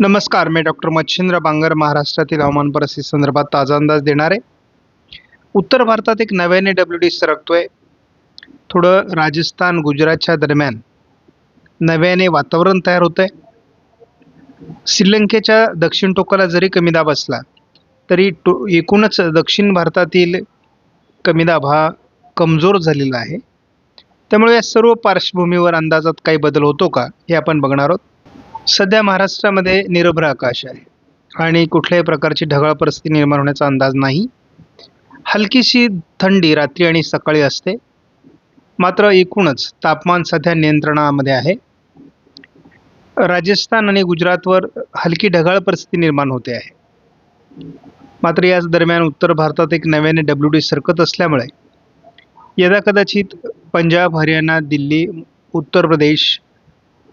नमस्कार मी डॉक्टर मच्छिंद्र बांगर महाराष्ट्रातील हवामान परिस्थिती संदर्भात ताजा अंदाज देणार. आहे उत्तर भारतात एक नव्याने डब्ल्यू डी सरकतोय. थोडं राजस्थान गुजरातच्या दरम्यान नव्याने वातावरण तयार होतं आहे श्रीलंकेच्या दक्षिण टोकाला जरी कमी दाब असला तरी टो एकूणच दक्षिण भारतातील कमी दाब हा कमजोर झालेला आहे. त्यामुळे या सर्व पार्श्वभूमीवर अंदाजात काही बदल होतो का हे आपण बघणार आहोत. सध्या महाराष्ट्रामध्ये निरभ्र आकाश आहे. आणि कुठल्याही प्रकारची ढगाळ परिस्थिती निर्माण होण्याचा अंदाज नाही. हलकीशी थंडी रात्री आणि सकाळी असते. मात्र एकूणच तापमान सध्या नियंत्रणामध्ये आहे. राजस्थान आणि गुजरातवर हलकी ढगाळ परिस्थिती निर्माण होते आहे. मात्र याच दरम्यान उत्तर भारतात एक नव्याने डब्ल्यू डी सरकत असल्यामुळे यदा कदाचित पंजाब हरियाणा दिल्ली उत्तर प्रदेश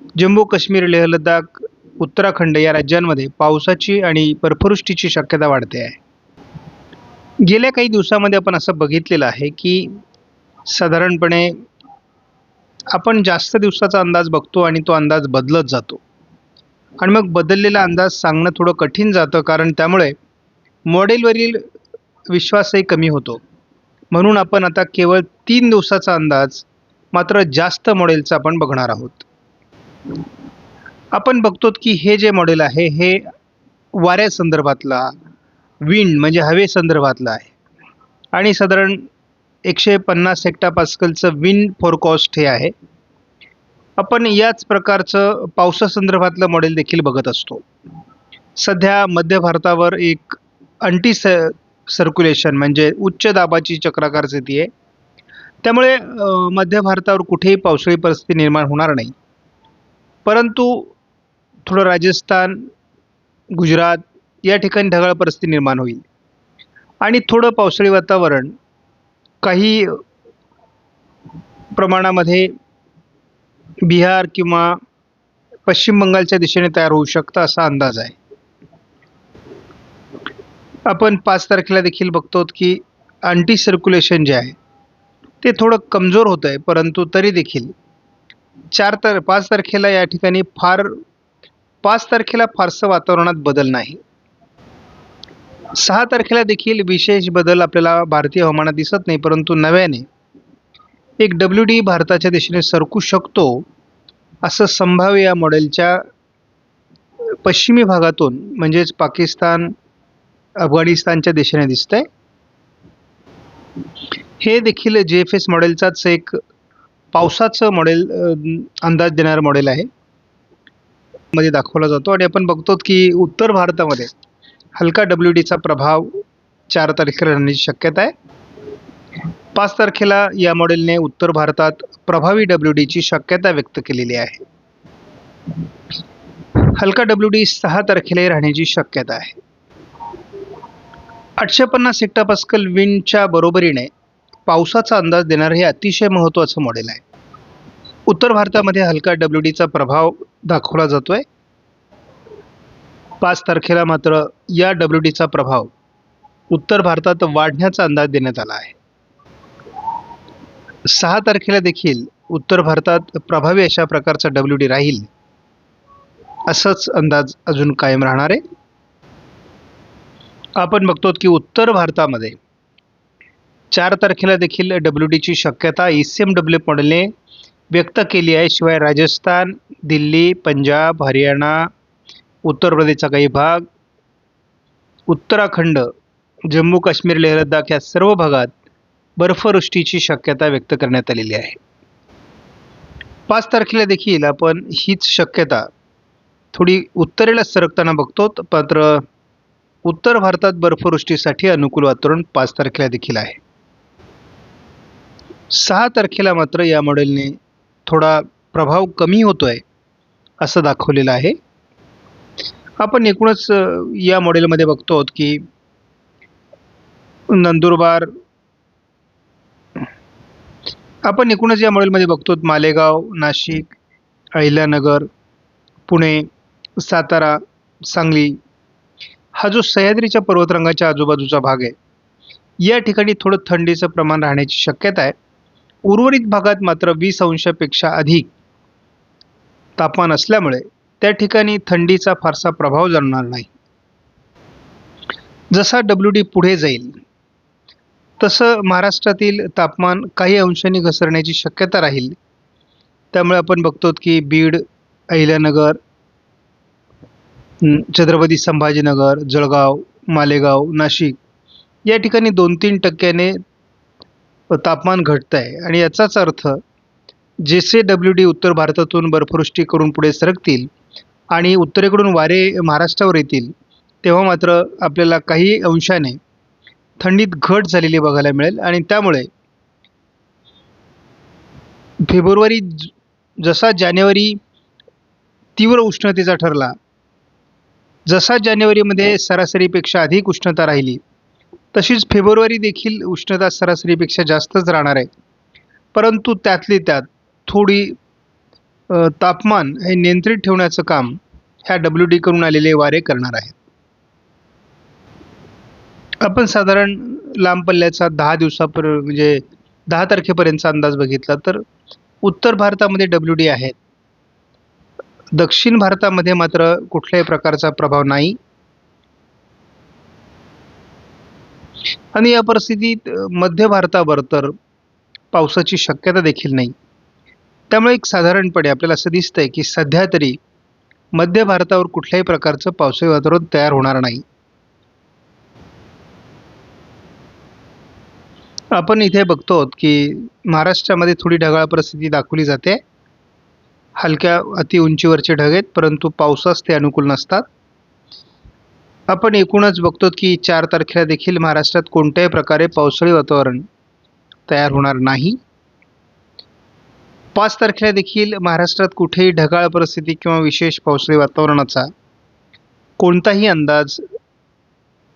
जम्मू काश्मीर लेह लडाख उत्तराखंड या राज्यांमध्ये पावसाची आणि बर्फवृष्टीची शक्यता वाढते आहे. गेल्या काही दिवसामध्ये आपण असं बघितलेलं आहे की साधारणपणे आपण जास्त दिवसाचा अंदाज बघतो आणि तो अंदाज बदलत जातो. आणि मग बदललेला अंदाज सांगणं थोडं कठीण जातं कारण त्यामुळे मॉडेलवरील विश्वासही कमी होतो. म्हणून आपण आता केवळ तीन दिवसाचा अंदाज मात्र जास्त मॉडेलचा आपण बघणार आहोत. आपण बघतो की हे जे मॉडेल आहे हे वाऱ्या संदर्भातला विंड म्हणजे हवे संदर्भातला आहे. आणि साधारण एकशे पन्नास हेक्टा पास्कलचं विंड फोरकॉस्ट हे आहे. आपण याच प्रकारचं पावसासंदर्भातलं मॉडेल देखील बघत असतो. सध्या मध्य भारतावर एक अंटी स सर्क्युलेशन म्हणजे उच्च दाबाची चक्राकार स्थिती आहे. त्यामुळे मध्य भारतावर कुठेही पावसाळी परिस्थिती निर्माण होणार नाही. परंतु थोडं राजस्थान गुजरात या ठिकाणी ढगाळ परिस्थिती निर्माण होईल. आणि थोडं पावसाळी वातावरण काही प्रमाणामध्ये बिहार किंवा पश्चिम बंगालच्या दिशेने तयार होऊ शकतं असा अंदाज आहे. आपण पाच तारखेला देखील बघतो की अँटी सर्क्युलेशन जे आहे ते थोडं कमजोर होतं आहे परंतु तरी देखील चार तर पाच तारखेला या ठिकाणी फार पाच तारखेला फारसं वातावरणात बदल नाही. सहा तारखेला देखील विशेष बदल आपल्याला भारतीय हवामानात दिसत नाही परंतु नव्याने एक डब्ल्यू डी भारताच्या दिशेने सरकू शकतो असं संभाव्य या मॉडेलच्या पश्चिमी भागातून म्हणजेच पाकिस्तान अफगाणिस्तानच्या दिशेने दिसतंय. हे देखील जे एफ एस मॉडेलचाच एक पावसाचं मॉडेल अंदाज देणारं मॉडेल आहे. मध्ये दाखवला जातो आणि आपण बघतो की उत्तर भारतामध्ये हलका डब्ल्यू डीचा प्रभाव चार तारखेला राहण्याची शक्यता आहे. पाच तारखेला या मॉडेलने उत्तर भारतात प्रभावी डब्ल्यू डीची शक्यता व्यक्त केलेली आहे. हलका डब्ल्यू डी सहा तारखेलाही राहण्याची शक्यता आहे. आठशे पन्नास हेक्टापास्कल विंडच्या बरोबरीने पावसाचा अंदाज देणारं हे अतिशय महत्त्वाचं मॉडेल आहे. उत्तर भारतामध्ये हलका डब्ल्यू डीचा प्रभाव दाखवला जातोय. पाच तारखेला मात्र या डब्ल्यू डीचा प्रभाव उत्तर भारतात वाढण्याचा अंदाज देण्यात आला आहे. सहा तारखेला देखील उत्तर भारतात प्रभावी अशा प्रकारचा डब्ल्यू डी राहील असंच अंदाज अजून कायम राहणार आहे. आपण बघतो की उत्तर भारतामध्ये चार तारखेला देखील डब्ल्यू डीची शक्यता ई सी एम डब्ल्यू मॉडेलने व्यक्त केली आहे. शिवाय राजस्थान दिल्ली पंजाब हरियाणा उत्तर प्रदेशचा काही भाग उत्तराखंड जम्मू काश्मीर लेह लडाख या सर्व भागात बर्फवृष्टीची शक्यता व्यक्त करण्यात आलेली आहे. पाच तारखेला देखील आपण हीच शक्यता थोडी उत्तरेला सरकताना बघतो मात्र उत्तर भारतात बर्फवृष्टीसाठी अनुकूल वातावरण पाच तारखेला देखील आहे. सहा तारखेला मात्र या मॉडेलने थोडा प्रभाव कमी होतो आहे असं दाखवलेलं आहे. आपण एकूणच या मॉडेलमध्ये बघतो आहोत की नंदुरबार आपण एकूणच या मॉडेलमध्ये बघतो मालेगाव नाशिक अहिल्यानगर पुणे सातारा सांगली. हा जो सह्याद्रीच्या पर्वतरंगाच्या आजूबाजूचा भाग आहे या ठिकाणी थोडं थंडीचं प्रमाण राहण्याची शक्यता आहे. उर्वरित भागात मात्र वीस अंशापेक्षा अधिक तापमान असल्यामुळे त्या ठिकाणी थंडीचा फारसा प्रभाव जाणणार नाही. जसा डब्ल्यू डी पुढे जाईल तसं महाराष्ट्रातील तापमान काही अंशांनी घसरण्याची शक्यता राहील. त्यामुळे आपण बघतो की बीड अहिल्यानगर छत्रपती संभाजीनगर जळगाव मालेगाव नाशिक या ठिकाणी दोन तीन टक्क्याने तापमान घटतं आहे आणि याचाच अर्थ जे से डब्ल्यू डी उत्तर भारतातून बर्फवृष्टी करून पुढे सरकतील आणि उत्तरेकडून वारे महाराष्ट्रावर येतील तेव्हा मात्र आपल्याला काही अंशाने थंडीत घट झालेली बघायला मिळेल. आणि त्यामुळे फेब्रुवारी ज- जसा जानेवारी तीव्र उष्णतेचा ठरला जसा जानेवारीमध्ये सरासरीपेक्षा अधिक उष्णता राहिली तशीच फेब्रुवारी देखील उष्णता सरासरीपेक्षा जास्तच राहणार आहे. परंतु त्यातली त्यात थोडी तापमान हे नियंत्रित ठेवण्याचं काम ह्या डब्ल्यू डी करून आलेले वारे करणार आहेत. आपण साधारण लांब पल्ल्याचा दहा दिवसापर्यंत म्हणजे दहा तारखेपर्यंतचा अंदाज बघितला तर उत्तर भारतामध्ये डब्ल्यू डी आहेत दक्षिण भारतामध्ये मात्र कुठल्याही प्रकारचा प्रभाव नाही. आणि या परिस्थितीत मध्य भारतावर तर पावसाची शक्यता देखील नाही. त्यामुळे एक साधारणपणे आपल्याला असं दिसतंय की सध्या तरी मध्य भारतावर कुठल्याही प्रकारचं पावसाळी वातावरण तयार होणार नाही. आपण इथे बघतो की महाराष्ट्रामध्ये थोडी ढगाळ परिस्थिती दाखवली जाते. हलक्या अति उंचीवरचे ढग आहेत परंतु पावसास ते अनुकूल नसतात. आपण एकूणच बघतो की चार तारखेला देखील महाराष्ट्रात कोणत्याही प्रकारे पावसाळी वातावरण तयार होणार नाही. पाच तारखेला देखील महाराष्ट्रात कुठेही ढगाळ परिस्थिती किंवा विशेष पावसाळी वातावरणाचा कोणताही अंदाज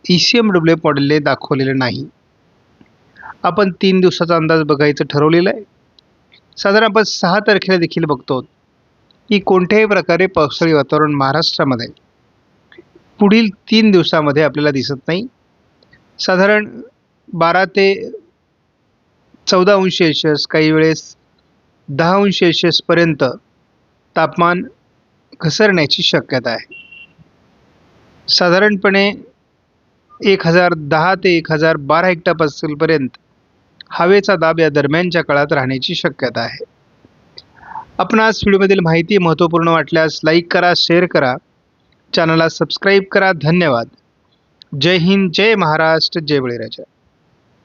ई सी एम डब्ल्यू मॉडेलने दाखवलेला नाही. आपण तीन दिवसाचा अंदाज बघायचं ठरवलेलं आहे. साधारण आपण सहा तारखेला देखील बघतो की कोणत्याही प्रकारे पावसाळी वातावरण महाराष्ट्रामध्ये पुढील तीन दिवसामध्ये आपल्याला दिसत नाही. साधारण बारा ते चौदा अंश सेल्शियस काही वेळेस दहा अंश सेल्शियसपर्यंत तापमान घसरण्याची शक्यता आहे. साधारणपणे एक हजार दहा ते एक हजार बारा हेक्टापासूनपर्यंत हवेचा दाब या दरम्यानच्या काळात राहण्याची शक्यता आहे. आपण आज व्हिडिओमधील माहिती महत्त्वपूर्ण वाटल्यास लाईक करा शेअर करा. चॅनलला सबस्क्राईब करा. धन्यवाद. जय हिंद जय महाराष्ट्र जय बळीराजा.